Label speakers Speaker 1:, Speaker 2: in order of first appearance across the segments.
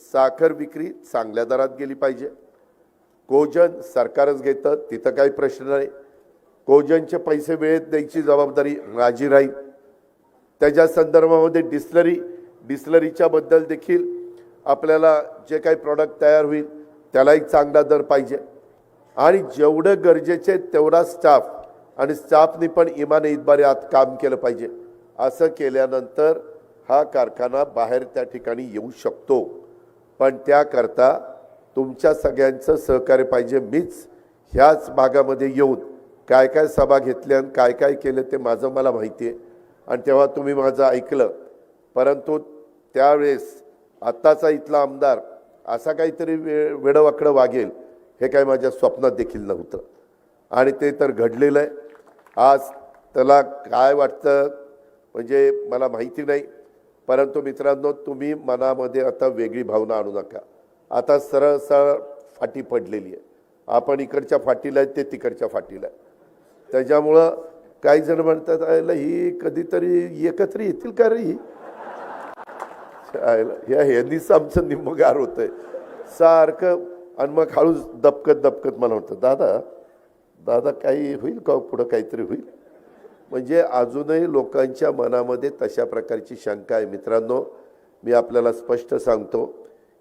Speaker 1: साखर विक्री चांगल्या दरात गेली पाहिजे. कोजन सरकारच घेतं तिथं काही प्रश्न नाही. कोजनचे पैसे वेळेत द्यायची जबाबदारी माझी राहील. त्याच्या संदर्भामध्ये डिस्लरी डिस्लरीच्या बद्दल देखील आपल्याला जे काही प्रॉडक्ट तयार होईल त्याला एक चांगला दर पाहिजे. आणि जेवढं गरजेचे तेवढा स्टाफ आणि स्टाफनी पण इमाने इतबारे आत काम केलं पाहिजे. असं केल्यानंतर हा कारखाना बाहेर त्या ठिकाणी येऊ शकतो. पण त्याकरता तुमच्या सगळ्यांचं सहकार्य पाहिजे मीच ह्याच भागामध्ये येऊन काय काय सभा घेतल्या आणि काय काय केलं ते माझं मला माहिती आहे. आणि तेव्हा तुम्ही माझं ऐकलं. परंतु त्यावेळेस आत्ताचा इथला आमदार असा काहीतरी वे वेडवाकडं वागेल हे काय माझ्या स्वप्नात देखील नव्हतं. आणि ते तर घडलेलं आहे. आज त्याला काय वाटतं म्हणजे मला माहिती नाही. परंतु मित्रांनो तुम्ही मनामध्ये आता वेगळी भावना आणू नका. आता सरळ सरळ फाटी पडलेली आहे. आपण इकडच्या फाटीला आहे ते तिकडच्या फाटीला आहे त्याच्यामुळं काही जण म्हणतात आयला ही कधीतरी एकत्र येतील का रे ही? ह्या ह्यांनीच आमचं निम्मगार होतंय. सारखं आणि मग हळूच दपकत दपकत मला म्हणतं दादा दादा काही होईल का? पुढं काहीतरी होईल? म्हणजे अजूनही लोकांच्या मनामध्ये तशा प्रकारची शंका आहे. मित्रांनो मी आपल्याला स्पष्ट सांगतो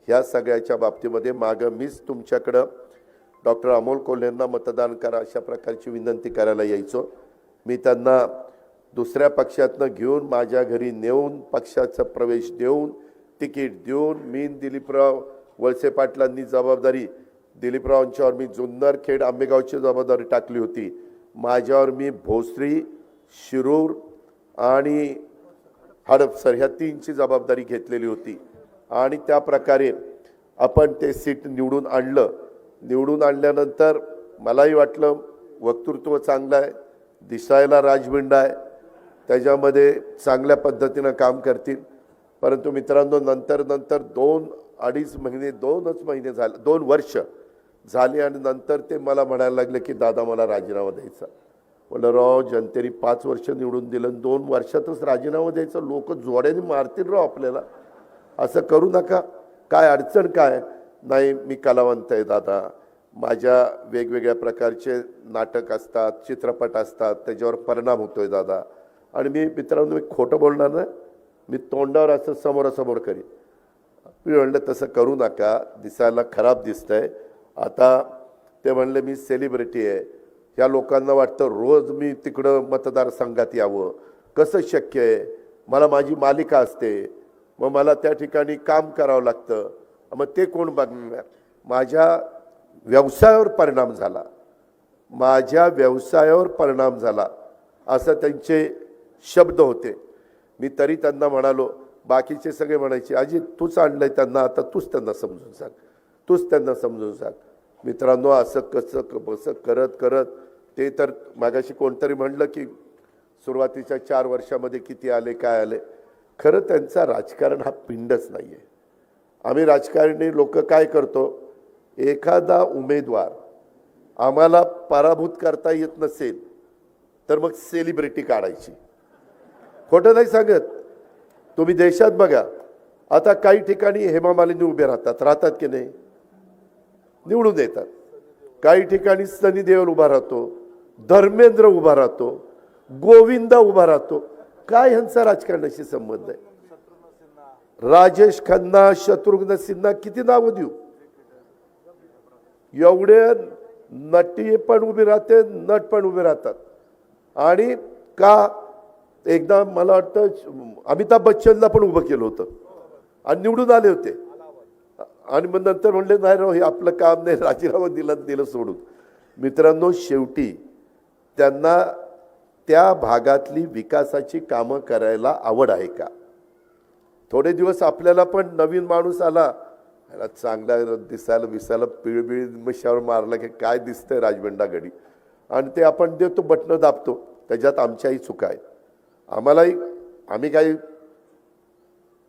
Speaker 1: ह्या सगळ्याच्या बाबतीमध्ये मागं मीच तुमच्याकडं डॉक्टर अमोल कोल्हेंना मतदान करा अशा प्रकारची विनंती करायला यायचो. मी त्यांना दुसऱ्या पक्षातनं घेऊन माझ्या घरी नेऊन पक्षाचा प्रवेश देऊन तिकीट देऊन मी दिलीपराव वळसे पाटलांनी जबाबदारी दिलीपरावांच्यावर मी जुन्नर खेड आंबेगावची जबाबदारी टाकली होती. माझ्यावर मी भोसरी शिरूर आणि हडपसर ह्या तीनची जबाबदारी घेतलेली होती. आणि त्या प्रकारे आपण ते सीट निवडून आणलं. निवडून आणल्यानंतर मलाही वाटलं वक्तृत्व चांगलं आहे दिसायला राजबिंड आहे त्याच्यामध्ये चांगल्या पद्धतीनं काम करतील. परंतु मित्रांनो नंतर नंतर दोन अडीच महिने दोनच महिने झाले दोन वर्ष झाले आणि नंतर ते मला म्हणायला लागले की दादा मला राजीनामा द्यायचा म्हणलं राव जनतेने पाच वर्ष निवडून दिलं दोन वर्षातच राजीनामा द्यायचा. लोक जोड्याने मारतील राव आपल्याला. असं करू नका. काय अडचण काय? नाही मी कलावंत आहे दादा. माझ्या वेगवेगळ्या प्रकारचे नाटक असतात चित्रपट असतात त्याच्यावर परिणाम होतो आहे दादा. आणि मी मित्रांनो मी खोटं बोलणार नाही. मी तोंडावर असं समोरासमोर करीन. मी म्हणलं तसं करू नका. दिसायला खराब दिसतंय. आता ते म्हणले मी सेलिब्रिटी आहे. ह्या लोकांना वाटतं रोज मी तिकडं मतदारसंघात यावं. कसं शक्य आहे? मला माझी मालिका असते. मग मला त्या ठिकाणी काम करावं लागतं. मग ते कोण बघणार? माझ्या व्यवसायावर परिणाम झाला. माझ्या व्यवसायावर परिणाम झाला. असं त्यांचे शब्द होते. मी तरी त्यांना म्हणालो बाकीचे सगळे म्हणायचे अजित तूच आणलंय त्यांना आता तूच त्यांना समजून सांग. तूच त्यांना समजून सांग. मित्रांनो असं कसं क- बसं करत करत ते तर मागाशी कोणतरी म्हणलं की सुरुवातीच्या चार वर्षामध्ये किती आले काय आले. खरं त्यांचा राजकारण हा पिंडच नाही आहे आम्ही राजकारणी लोक काय करतो? एखादा उमेदवार आम्हाला पराभूत करता येत नसेल तर मग सेलिब्रिटी काढायची. खोटं नाही सांगत. तुम्ही देशात बघा. आता काही ठिकाणी हेमा मालिनी उभे राहतात. राहतात की नाही? निवडून येतात काही ठिकाणी सनी देवल उभा राहतो. धर्मेंद्र उभा राहतो गोविंदा उभा राहतो. काय ह्यांचा राजकारणाशी संबंध आहे? राजेश खन्ना शत्रुघ्न सिन्हा किती नावं देऊ? एवढे नटी पण उभी राहते नट पण उभे राहतात. आणि का एकदा मला वाटतं अमिताभ बच्चनला पण उभं केलं होतं. आणि निवडून आले होते. आणि मग नंतर म्हणले नाही राव हे आपलं काम नाही राजीनामा दिला दिलं सोडून. मित्रांनो शेवटी त्यांना त्या भागातली विकासाची कामं करायला आवड आहे का? थोडे दिवस आपल्याला पण नवीन माणूस आला. ह्याला चांगला दिसायला विसायला पिळबिळ मिशावर मारला की काय दिसतंय राजबंडागडी आणि ते आपण देतो बटणं दाबतो. त्याच्यात आमच्याही चुका आहेत. आम्हालाही आम्ही काही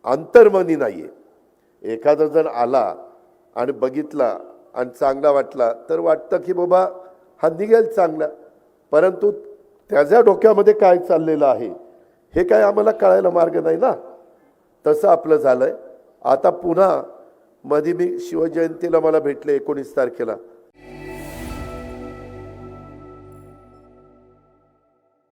Speaker 1: अंतर्मनी नाही आहे एखादा जण आला आणि बघितला आणि चांगला वाटला तर वाटतं की बाबा हा निघेल चांगला. परंतु त्याच्या डोक्यामध्ये काय चाललेलं आहे हे काय आम्हाला कळायला मार्ग नाही ना? तसं आपलं झालंय. आता पुन्हा मध्ये मी शिवजयंतीला मला भेटले एकोणीस तारखेला.